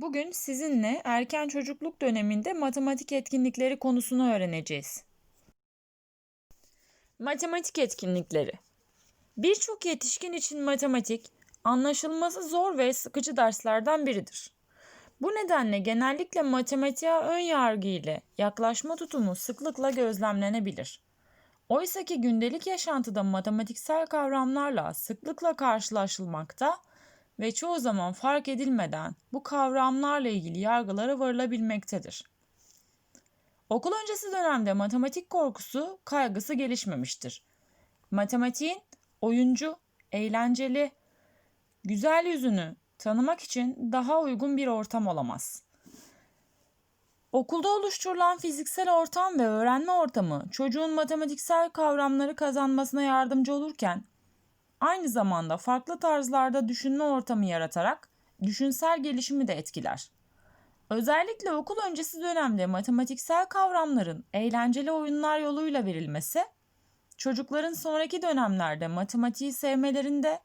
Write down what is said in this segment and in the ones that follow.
Bugün sizinle erken çocukluk döneminde matematik etkinlikleri konusunu öğreneceğiz. Matematik etkinlikleri Birçok yetişkin için matematik, anlaşılması zor ve sıkıcı derslerden biridir. Bu nedenle genellikle matematiğe ön yargı ile yaklaşma tutumu sıklıkla gözlemlenebilir. Oysa ki gündelik yaşantıda matematiksel kavramlarla sıklıkla karşılaşılmakta ve çoğu zaman fark edilmeden bu kavramlarla ilgili yargılara varılabilmektedir. Okul öncesi dönemde matematik korkusu, kaygısı gelişmemiştir. Matematiğin oyuncu, eğlenceli, güzel yüzünü tanımak için daha uygun bir ortam olamaz. Okulda oluşturulan fiziksel ortam ve öğrenme ortamı çocuğun matematiksel kavramları kazanmasına yardımcı olurken aynı zamanda farklı tarzlarda düşünme ortamı yaratarak düşünsel gelişimi de etkiler. Özellikle okul öncesi dönemde matematiksel kavramların eğlenceli oyunlar yoluyla verilmesi, çocukların sonraki dönemlerde matematiği sevmelerinde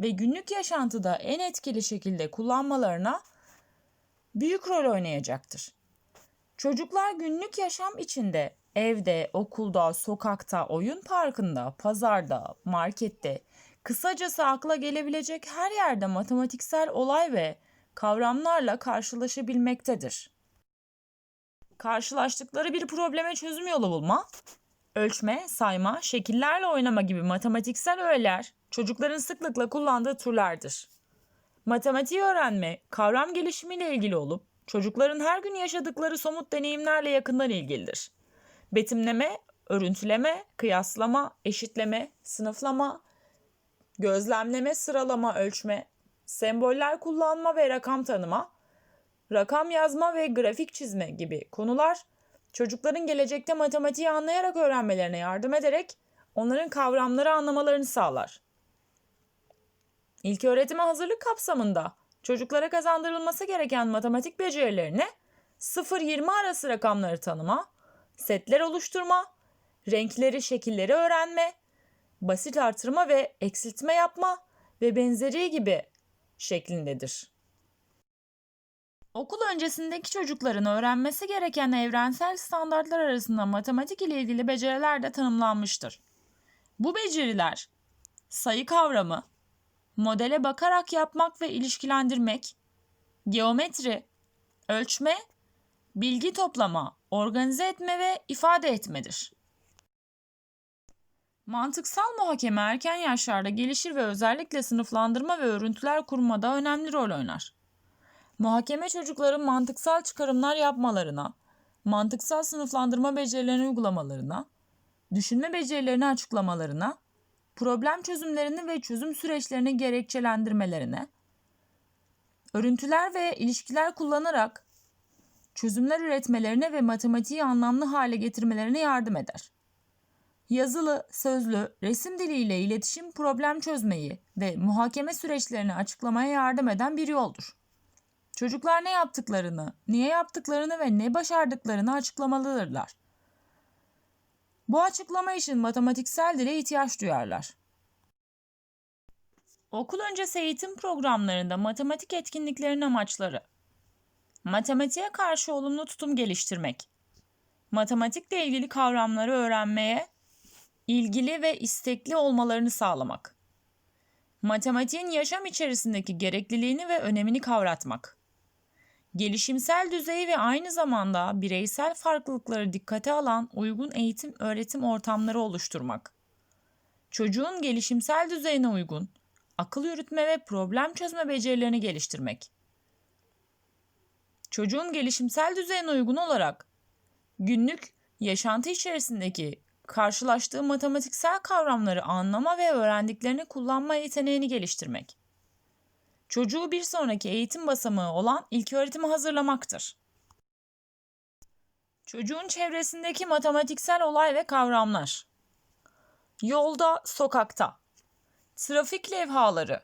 ve günlük yaşantıda en etkili şekilde kullanmalarına büyük rol oynayacaktır. Çocuklar günlük yaşam içinde evde, okulda, sokakta, oyun parkında, pazarda, markette, kısacası akla gelebilecek her yerde matematiksel olay ve kavramlarla karşılaşabilmektedir. Karşılaştıkları bir probleme çözüm yolu bulma, ölçme, sayma, şekillerle oynama gibi matematiksel öğeler çocukların sıklıkla kullandığı türlerdir. Matematiği öğrenme, kavram gelişimiyle ilgili olup çocukların her gün yaşadıkları somut deneyimlerle yakından ilgilidir. Betimleme, örüntüleme, kıyaslama, eşitleme, sınıflama, gözlemleme, sıralama, ölçme, semboller kullanma ve rakam tanıma, rakam yazma ve grafik çizme gibi konular çocukların gelecekte matematiği anlayarak öğrenmelerine yardım ederek onların kavramları anlamalarını sağlar. İlk öğretime hazırlık kapsamında çocuklara kazandırılması gereken matematik becerilerini 0-20 arası rakamları tanıma, setler oluşturma, renkleri, şekilleri öğrenme, basit artırma ve eksiltme yapma ve benzeri gibi şeklindedir. Okul öncesindeki çocukların öğrenmesi gereken evrensel standartlar arasında matematik ile ilgili beceriler de tanımlanmıştır. Bu beceriler sayı kavramı, modele bakarak yapmak ve ilişkilendirmek, geometri, ölçme, bilgi toplama, organize etme ve ifade etmedir. Mantıksal muhakeme erken yaşlarda gelişir ve özellikle sınıflandırma ve örüntüler kurmada önemli rol oynar. Muhakeme çocukların mantıksal çıkarımlar yapmalarına, mantıksal sınıflandırma becerilerini uygulamalarına, düşünme becerilerini açıklamalarına, problem çözümlerini ve çözüm süreçlerini gerekçelendirmelerine, örüntüler ve ilişkiler kullanarak çözümler üretmelerine ve matematiği anlamlı hale getirmelerine yardım eder. Yazılı, sözlü, resim diliyle iletişim problem çözmeyi ve muhakeme süreçlerini açıklamaya yardım eden bir yoldur. Çocuklar ne yaptıklarını, niye yaptıklarını ve ne başardıklarını açıklamalıdırlar. Bu açıklama için matematiksel dile ihtiyaç duyarlar. Okul öncesi eğitim programlarında matematik etkinliklerin amaçları Matematiğe karşı olumlu tutum geliştirmek. Matematikle ilgili kavramları öğrenmeye ilgili ve istekli olmalarını sağlamak. Matematiğin yaşam içerisindeki gerekliliğini ve önemini kavratmak. Gelişimsel düzeyi ve aynı zamanda bireysel farklılıkları dikkate alan uygun eğitim öğretim ortamları oluşturmak. Çocuğun gelişimsel düzeyine uygun akıl yürütme ve problem çözme becerilerini geliştirmek. Çocuğun gelişimsel düzeyine uygun olarak günlük yaşantı içerisindeki karşılaştığı matematiksel kavramları anlama ve öğrendiklerini kullanma yeteneğini geliştirmek. Çocuğu bir sonraki eğitim basamağı olan ilköğretime hazırlamaktır. Çocuğun çevresindeki matematiksel olay ve kavramlar. Yolda, sokakta. Trafik levhaları.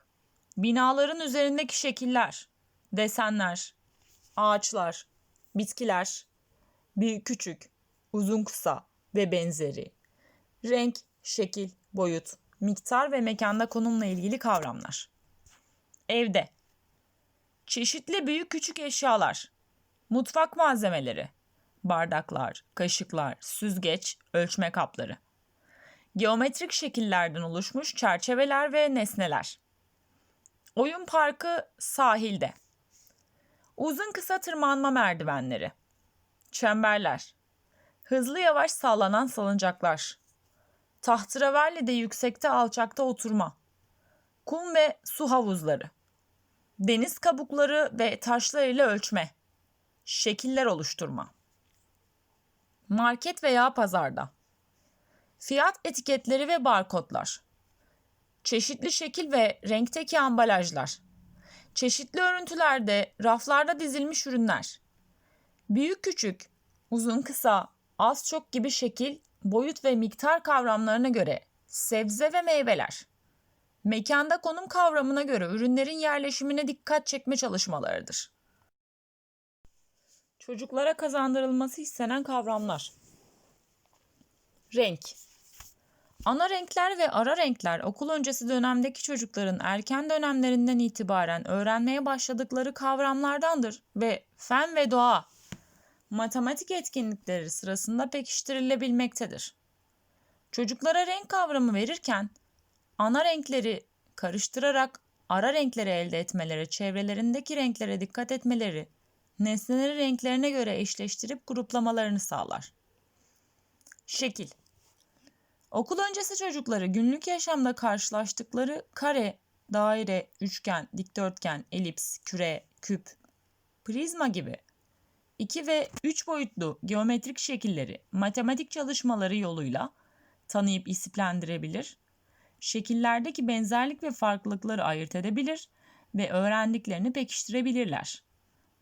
Binaların üzerindeki şekiller, desenler, ağaçlar, bitkiler, büyük küçük, uzun kısa ve benzeri. Renk, şekil, boyut, miktar ve mekanda konumla ilgili kavramlar. Evde Çeşitli büyük küçük eşyalar, mutfak malzemeleri, bardaklar, kaşıklar, süzgeç, ölçme kapları. Geometrik şekillerden oluşmuş çerçeveler ve nesneler. Oyun parkı sahilde. Uzun kısa tırmanma merdivenleri. Çemberler. Hızlı yavaş sallanan salıncaklar. Tahterevalli'de yüksekte alçakta oturma. Kum ve su havuzları. Deniz kabukları ve taşlar ile ölçme. Şekiller oluşturma. Market veya pazarda. Fiyat etiketleri ve barkodlar. Çeşitli şekil ve renkteki ambalajlar. Çeşitli örüntülerde raflarda dizilmiş ürünler. Büyük küçük, uzun kısa, az çok gibi şekil, boyut ve miktar kavramlarına göre sebze ve meyveler. Mekanda konum kavramına göre ürünlerin yerleşimine dikkat çekme çalışmalarıdır. Çocuklara kazandırılması istenen kavramlar. Renk Ana renkler ve ara renkler okul öncesi dönemdeki çocukların erken dönemlerinden itibaren öğrenmeye başladıkları kavramlardandır ve fen ve doğa, matematik etkinlikleri sırasında pekiştirilebilmektedir. Çocuklara renk kavramı verirken ana renkleri karıştırarak ara renkleri elde etmeleri, çevrelerindeki renklere dikkat etmeleri, nesneleri renklerine göre eşleştirip gruplamalarını sağlar. Şekil Okul öncesi çocukları günlük yaşamda karşılaştıkları kare, daire, üçgen, dikdörtgen, elips, küre, küp, prizma gibi 2 ve 3 boyutlu geometrik şekilleri matematik çalışmaları yoluyla tanıyıp isimlendirebilir, şekillerdeki benzerlik ve farklılıkları ayırt edebilir ve öğrendiklerini pekiştirebilirler.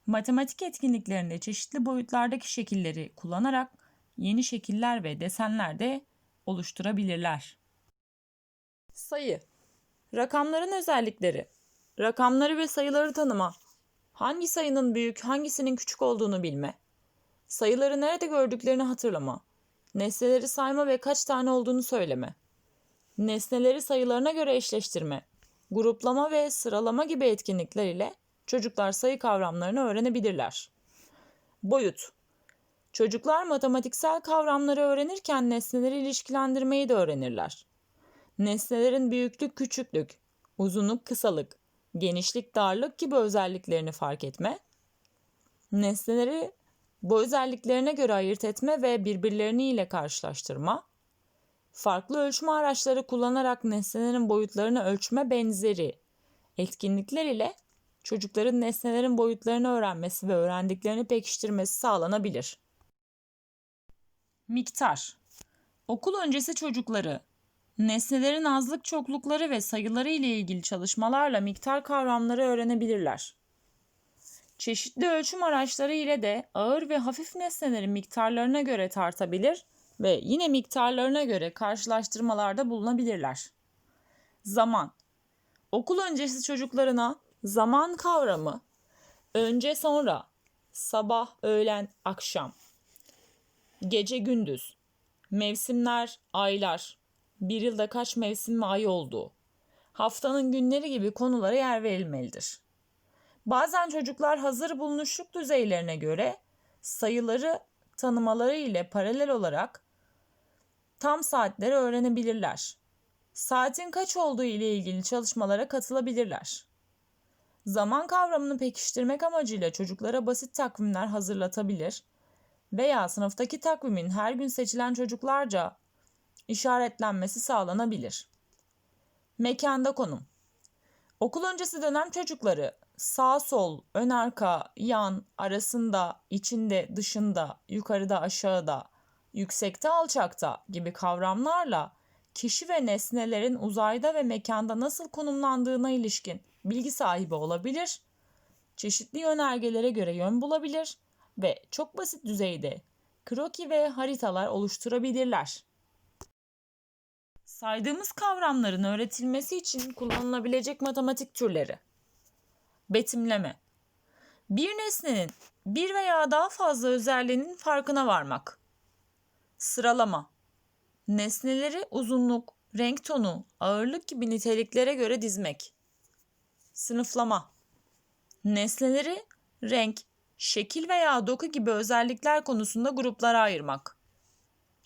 Matematik etkinliklerinde çeşitli boyutlardaki şekilleri kullanarak yeni şekiller ve desenler de oluşturabilirler. Sayı Rakamların özellikleri Rakamları ve sayıları tanıma Hangi sayının büyük, hangisinin küçük olduğunu bilme. Sayıları nerede gördüklerini hatırlama. Nesneleri sayma ve kaç tane olduğunu söyleme. Nesneleri sayılarına göre eşleştirme. Gruplama ve sıralama gibi etkinlikler ile çocuklar sayı kavramlarını öğrenebilirler. Boyut Çocuklar matematiksel kavramları öğrenirken nesneleri ilişkilendirmeyi de öğrenirler. Nesnelerin büyüklük, küçüklük, uzunluk, kısalık, genişlik, darlık gibi özelliklerini fark etme, nesneleri bu özelliklerine göre ayırt etme ve birbirlerini ile karşılaştırma, farklı ölçme araçları kullanarak nesnelerin boyutlarını ölçme benzeri etkinlikler ile çocukların nesnelerin boyutlarını öğrenmesi ve öğrendiklerini pekiştirmesi sağlanabilir. Miktar Okul öncesi çocukları nesnelerin azlık çoklukları ve sayıları ile ilgili çalışmalarla miktar kavramları öğrenebilirler. Çeşitli ölçüm araçları ile de ağır ve hafif nesnelerin miktarlarına göre tartabilir ve yine miktarlarına göre karşılaştırmalarda bulunabilirler. Zaman Okul öncesi çocuklarına zaman kavramı önce sonra, sabah, öğlen, akşam, gece gündüz, mevsimler, aylar, bir yılda kaç mevsim ve ay olduğu, haftanın günleri gibi konulara yer verilmelidir. Bazen çocuklar hazır bulunuşluk düzeylerine göre sayıları tanımaları ile paralel olarak tam saatleri öğrenebilirler. Saatin kaç olduğu ile ilgili çalışmalara katılabilirler. Zaman kavramını pekiştirmek amacıyla çocuklara basit takvimler hazırlatabilir veya sınıftaki takvimin her gün seçilen çocuklarca işaretlenmesi sağlanabilir. Mekanda konum Okul öncesi dönem çocukları sağ sol, ön arka, yan, arasında, içinde, dışında, yukarıda, aşağıda, yüksekte, alçakta gibi kavramlarla kişi ve nesnelerin uzayda ve mekanda nasıl konumlandığına ilişkin bilgi sahibi olabilir, çeşitli yönergelere göre yön bulabilir ve çok basit düzeyde kroki ve haritalar oluşturabilirler. Saydığımız kavramların öğretilmesi için kullanılabilecek matematik türleri. Betimleme. Bir nesnenin bir veya daha fazla özelliğinin farkına varmak. Sıralama. Nesneleri uzunluk, renk tonu, ağırlık gibi niteliklere göre dizmek. Sınıflama. Nesneleri renk, şekil veya doku gibi özellikler konusunda gruplara ayırmak.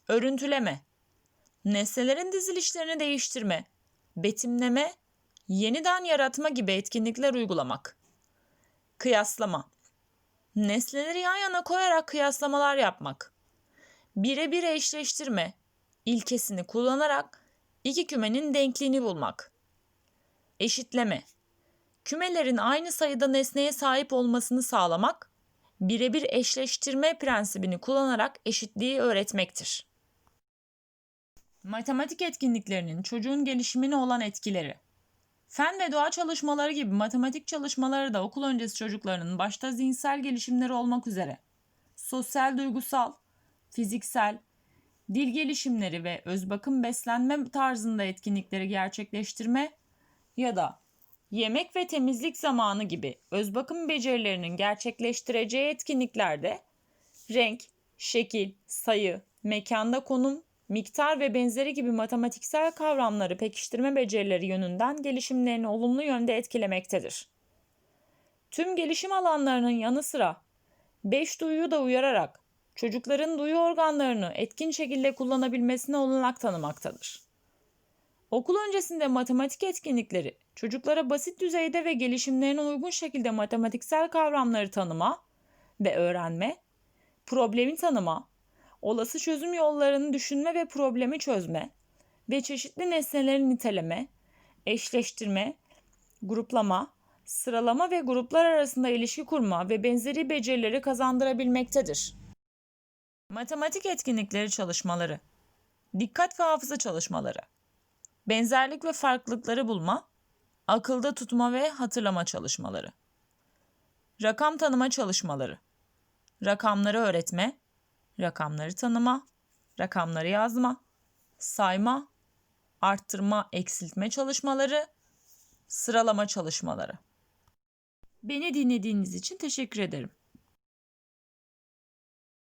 Örüntüleme. Nesnelerin dizilişlerini değiştirme, betimleme, yeniden yaratma gibi etkinlikler uygulamak. Kıyaslama. Nesneleri yan yana koyarak kıyaslamalar yapmak. Birebir eşleştirme ilkesini kullanarak iki kümenin denkliğini bulmak. Eşitleme. Kümelerin aynı sayıda nesneye sahip olmasını sağlamak, birebir eşleştirme prensibini kullanarak eşitliği öğretmektir. Matematik etkinliklerinin çocuğun gelişimine olan etkileri. Fen ve doğa çalışmaları gibi matematik çalışmaları da okul öncesi çocuklarının başta zihinsel gelişimleri olmak üzere sosyal, duygusal, fiziksel, dil gelişimleri ve özbakım beslenme tarzında etkinlikleri gerçekleştirme ya da yemek ve temizlik zamanı gibi özbakım becerilerinin gerçekleştireceği etkinliklerde renk, şekil, sayı, mekanda konum, miktar ve benzeri gibi matematiksel kavramları pekiştirme becerileri yönünden gelişimlerini olumlu yönde etkilemektedir. Tüm gelişim alanlarının yanı sıra beş duyuyu da uyararak çocukların duyu organlarını etkin şekilde kullanabilmesine olanak tanımaktadır. Okul öncesinde matematik etkinlikleri çocuklara basit düzeyde ve gelişimlerine uygun şekilde matematiksel kavramları tanıma ve öğrenme, problemi tanıma, olası çözüm yollarını düşünme ve problemi çözme ve çeşitli nesneleri niteleme, eşleştirme, gruplama, sıralama ve gruplar arasında ilişki kurma ve benzeri becerileri kazandırabilmektedir. Matematik etkinlikleri çalışmaları, dikkat ve hafıza çalışmaları, benzerlik ve farklılıkları bulma, akılda tutma ve hatırlama çalışmaları, rakam tanıma çalışmaları, rakamları öğretme, rakamları tanıma, rakamları yazma, sayma, arttırma, eksiltme çalışmaları, sıralama çalışmaları. Beni dinlediğiniz için teşekkür ederim.